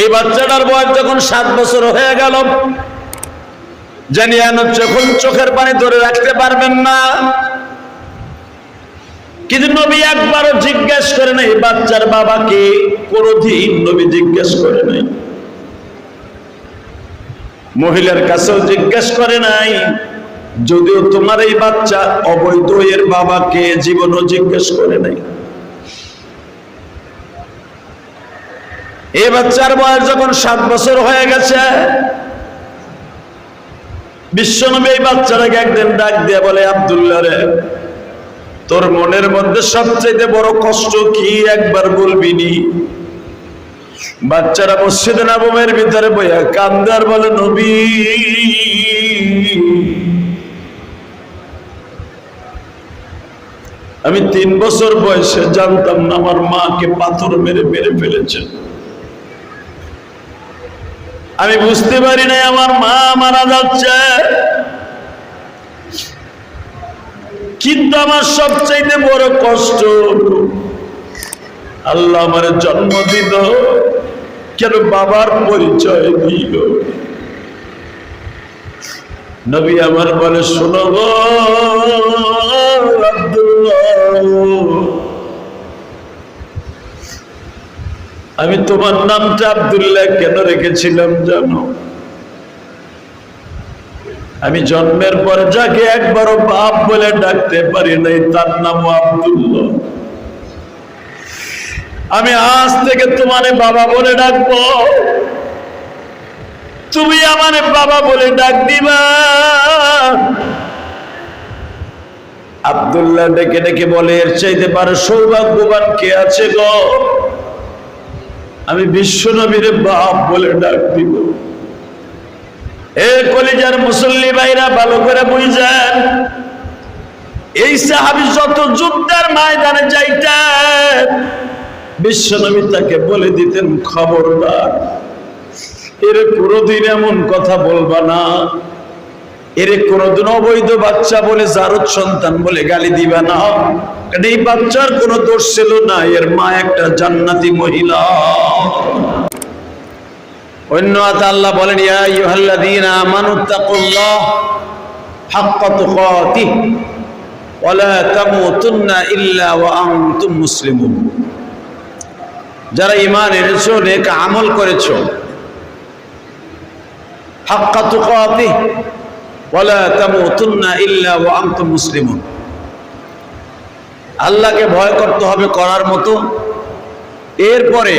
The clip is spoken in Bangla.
এই বাচ্চাটার বয়স যখন সাত বছর হয়ে গেল জানি যখন চোখের পানি ধরে রাখতে পারবেন না। কিন্তু নবী একবারও জিজ্ঞেস করে নাই, বাচ্চার বাবাকে কোনদিন নবী জিজ্ঞেস করে নাই। মহিলার কাছেও জিজ্ঞেস করে নাই, যদিও তোমার এই বাচ্চা অবৈধ এর বাবাকে জীবনও জিজ্ঞেস করে নাই। এই বাচ্চার বয়স যখন সাত বছর হয়ে গেছে, বিশ্বনবী এই বাচ্চাটাকে একদিন ডাক দিয়ে বলে, আবদুল্লাহ রে, তোর মনের মধ্যে সবচেয়ে বড় কষ্ট কি একবার বলবি নি? বাচ্চারা মসজিদে নবমের ভিতরে বইয়া কান্দার বলে, নবী, আমি তিন বছর বয়সে জানতাম না আমার মাকে পাথর মেরে মেরে ফেলেছে। আমি বুঝতে পারি নাই আমার মা মারা যাচ্ছে। কিন্তু আমার সবচাইতে বড় কষ্ট, আল্লাহ আমার জন্ম দিল, কেন বাবার পরিচয় দিল? নবী আমার বলে, শোনো আমি তোমার নামটা আব্দুল্লাহ কেন রেখেছিলাম জানো? আমি জন্মের পর যাকে একবারও বাপ বলে ডাকতে পারি নাই, তার নাম আব্দুল্লাহ। আমি আজ থেকে তোমারে বাবা বলে ডাকবো। তুমি আমারে বাবা বলে ডাক দিবা। আব্দুল্লাহ ডেকে ডেকে বলে, এর চাইতে পারে সৌভাগ্যবান কে আছে গো? আমি বিশ্ব নবীর বাপ বলে ডাক দিব। এ কলিজার মুসল্লি ভাইরা, ভালো করে বুঝছেন এই সাহাবি যত যুদ্ধের ময়দানে যাইতেন বিশ্বনবী তাকে বলে দিতেন, খবরদার, এর কোনোদিন এমন কথা বলবা না। এর কোনোদিন অবৈধ বাচ্চা বলে জারদ সন্তান বলে গালি দিবা না। এই বাচ্চার কোনো দোষ ছিল না, এর মা একটা জান্নাতি মহিলা। অন্য আল্লাহ বলেন, ইয়া আইয়ুহাল্লাযীনা আমানু তাকুল্লাহ হাক্কা তুকাতিহ ওয়া লা তামুতুন্না ইল্লা ওয়া আনতুম মুসলিমুন। যারা ঈমান এনেছো, নেক আমল করেছ, হাক্কা তুকাতিহ ইল্লা আল্লাহকে ভয় করতে হবে করার মতো। এরপরে